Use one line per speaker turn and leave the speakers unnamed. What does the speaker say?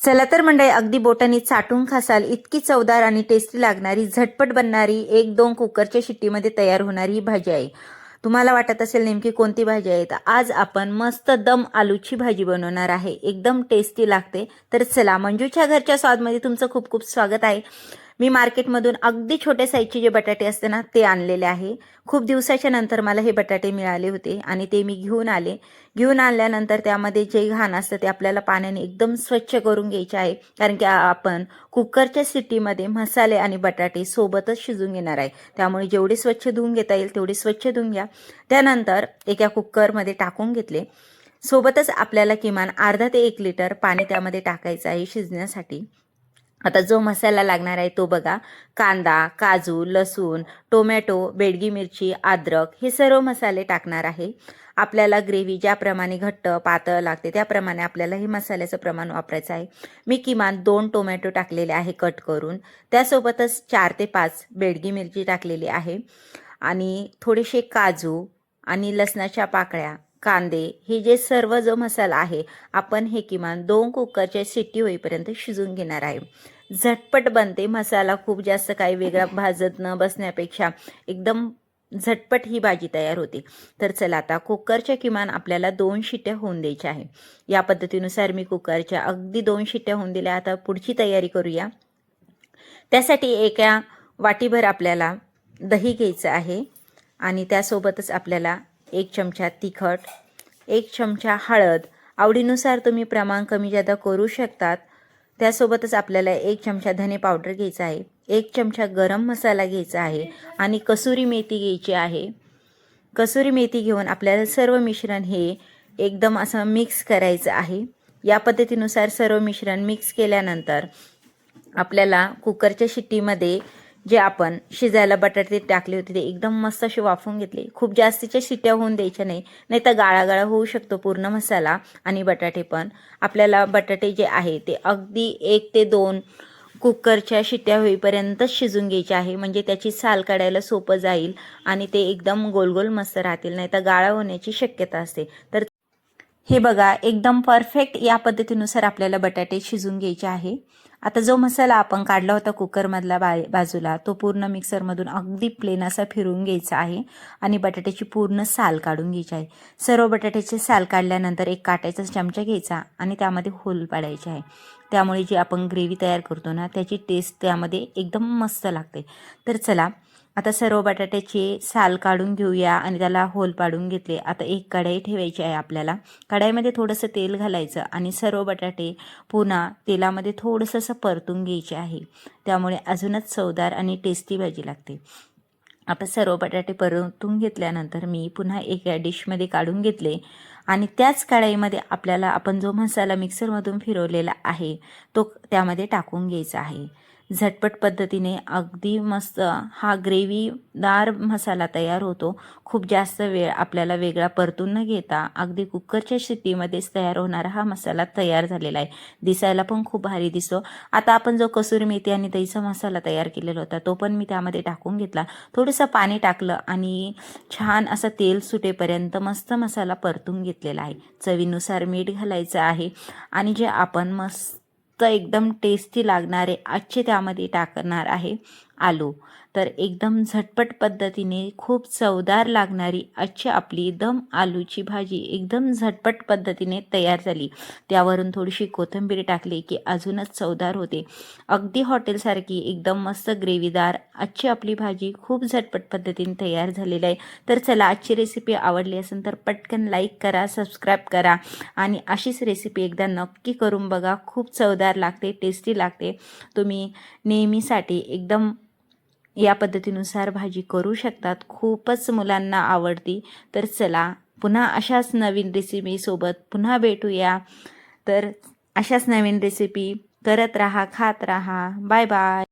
चला तर मंडळी अगदी बोटांनी चाटून खासाल इतकी चवदार आणि टेस्टी लागणारी झटपट बनणारी एक दोन कुकरच्या शिट्टीमध्ये तयार होणारी ही भाजी आहे. तुम्हाला वाटत असेल नेमकी कोणती भाजी आहे? तर आज आपण मस्त दम आलूची भाजी बनवणार आहे. एकदम टेस्टी लागते. तर चला मंजूच्या घरच्या स्वादमध्ये तुमचं खूप खूप स्वागत आहे. मी मार्केटमधून अगदी छोट्या साईजचे जे बटाटे असते ना ते आणलेले आहे. खूप दिवसाच्या नंतर मला हे बटाटे मिळाले होते आणि ते मी घेऊन आले. घेऊन आणल्यानंतर त्यामध्ये जे घाण असतं ते आपल्याला पाण्याने एकदम स्वच्छ करून घ्यायचे आहे. कारण की आपण कुकरच्या सिटीमध्ये मसाले आणि बटाटे सोबतच शिजून घेणार आहे. त्यामुळे जेवढे स्वच्छ धुवून घेता येईल तेवढे स्वच्छ धुवून घ्या. त्यानंतर एका कुकरमध्ये टाकून घेतले. सोबतच आपल्याला किमान अर्धा ते एक लिटर पाणी त्यामध्ये टाकायचं आहे शिजण्यासाठी. आता जो मसाला लागणार आहे तो बघा. कांदा काजू लसूण टोमॅटो बेडगी मिरची अद्रक हे सर्व मसाले टाकणार आहे. आपल्याला ग्रेव्ही ज्याप्रमाणे घट्ट पातळ लागते त्याप्रमाणे आपल्याला हे मसाल्याचं प्रमाण वापरायचं आहे. मी किमान दोन टोमॅटो टाकलेले आहे कट करून. त्यासोबतच चार ते पाच बेडगी मिरची टाकलेली आहे. आणि थोडेसे काजू आणि लसणाच्या पाकळ्या कांदे हे जे सर्व जो मसाला आहे आपण हे किमान दोन कुकरच्या शिट्टी होईपर्यंत शिजून घेणार आहे. झटपट बनते मसाला खूप जास्त काही वेगळा भाजत न बसण्यापेक्षा एकदम झटपट ही भाजी तयार होते. तर चला आता कुकरच्या किमान आपल्याला दोन शिट्ट्या होऊन द्यायच्या आहे. या पद्धतीनुसार मी कुकरच्या अगदी दोन शिट्ट्या होऊन दिल्या. आता पुढची तयारी करूया. त्यासाठी एका वाटीभर आपल्याला दही घ्यायचं आहे आणि त्यासोबतच आपल्याला एक चमचा तिखट एक चमचा हळद. आवडीनुसार तुम्ही प्रमाण कमी जादा करू शकतात. त्यासोबतच आपल्याला एक चमचा धने पावडर घ्यायचा आहे एक चमचा गरम मसाला घ्यायचा आहे आणि कसुरी मेथी घ्यायची आहे. कसुरी मेथी घेऊन आपल्याला सर्व मिश्रण हे एकदम असं मिक्स करायचं आहे. या पद्धतीनुसार सर्व मिश्रण मिक्स केल्यानंतर आपल्याला कुकरच्या शिट्टीमध्ये जे आपण शिजायला बटाटे टाकले होते ते एकदम मस्त असे वाफवून घेतले. खूप जास्तीच्या शिट्ट्या होऊन द्यायच्या नाही. नाही तर गाळागाळा होऊ शकतो पूर्ण मसाला आणि बटाटे पण. आपल्याला बटाटे जे आहे ते अगदी एक ते दोन कुकरच्या शिट्ट्या होईपर्यंतच शिजून घ्यायचे आहे. म्हणजे त्याची साल काढायला सोपं जाईल आणि ते एकदम गोल गोल मस्त राहतील. नाही तर गाळा होण्याची शक्यता असते. तर हे बघा एकदम परफेक्ट या पद्धतीनुसार आपल्याला बटाटे शिजून घ्यायचे आहे. आता जो मसाला आपण काढला होता कुकरमधला बा बाजूला तो पूर्ण मिक्सरमधून अगदी प्लेन असा फिरवून घ्यायचा आहे आणि बटाट्याची पूर्ण साल काढून घ्यायची आहे. सर्व बटाट्याचे साल काढल्यानंतर एक काट्याचा चमचा घ्यायचा आणि त्यामध्ये होल पाडायचे आहे. त्यामुळे जी आपण ग्रेव्ही तयार करतो ना त्याची टेस्ट त्यामध्ये एकदम मस्त लागते. तर चला आता सर्व बटाट्याचे साल काढून घेऊया आणि त्याला होल पाडून घेतले. आता एक कढाई ठेवायची आहे आपल्याला. कढाईमध्ये थोडंसं तेल घालायचं आणि सर्व बटाटे पुन्हा तेलामध्ये थोडंसं असं परतून घ्यायचे आहे. त्यामुळे अजूनच चवदार आणि टेस्टी भाजी लागते. आता सर्व बटाटे परतून घेतल्यानंतर मी पुन्हा एका डिशमध्ये काढून घेतले. आणि त्याच कढाईमध्ये आपल्याला आपण जो मसाला मिक्सरमधून फिरवलेला आहे तो त्यामध्ये टाकून घ्यायचा आहे. झटपट पद्धतीने अगदी मस्त हा ग्रेव्हीदार मसाला तयार होतो. खूप जास्त वेळ आपल्याला वेगळा परतून न घेता अगदी कुकरच्या शेतीमध्येच तयार होणारा हा मसाला तयार झालेला आहे. दिसायला पण खूप भारी दिसतो. आता आपण जो कसुरी मेथी आणि दहीचा मसाला तयार केलेला होता तो पण मी त्यामध्ये टाकून घेतला. थोडंसं पाणी टाकलं आणि छान असं तेल सुटेपर्यंत मस्त मसाला परतून घेतला. घेतलेला आहे. चवीनुसार मीठ घालायचं आहे. आणि जे आपण मस्त एकदम टेस्टी लागणारे आजचे त्यामध्ये टाकणार आहे. आलो. तर एकदम झटपट पद्धतीने खूप चवदार लागणारी आजची आपली दम आलूची भाजी एकदम झटपट पद्धतीने तयार झाली. त्यावरून थोडीशी कोथिंबीर टाकली की अजूनच चवदार होते. अगदी हॉटेलसारखी एकदम मस्त ग्रेव्हीदार आजची आपली भाजी खूप झटपट पद्धतीने तयार झालेली आहे. तर चला आजची रेसिपी आवडली असेल तर पटकन लाईक करा सबस्क्राईब करा आणि अशीच रेसिपी एकदा नक्की करून बघा. खूप चवदार लागते टेस्टी लागते. तुम्ही नेहमीसाठी एकदम या पद्धतीनुसार भाजी करू शकतात. खूपच मुलांना आवडती. तर चला पुन्हा अशाच नवीन रेसिपीसोबत पुन्हा भेटूया. तर अशाच नवीन रेसिपी करत राहा खात राहा. Bye bye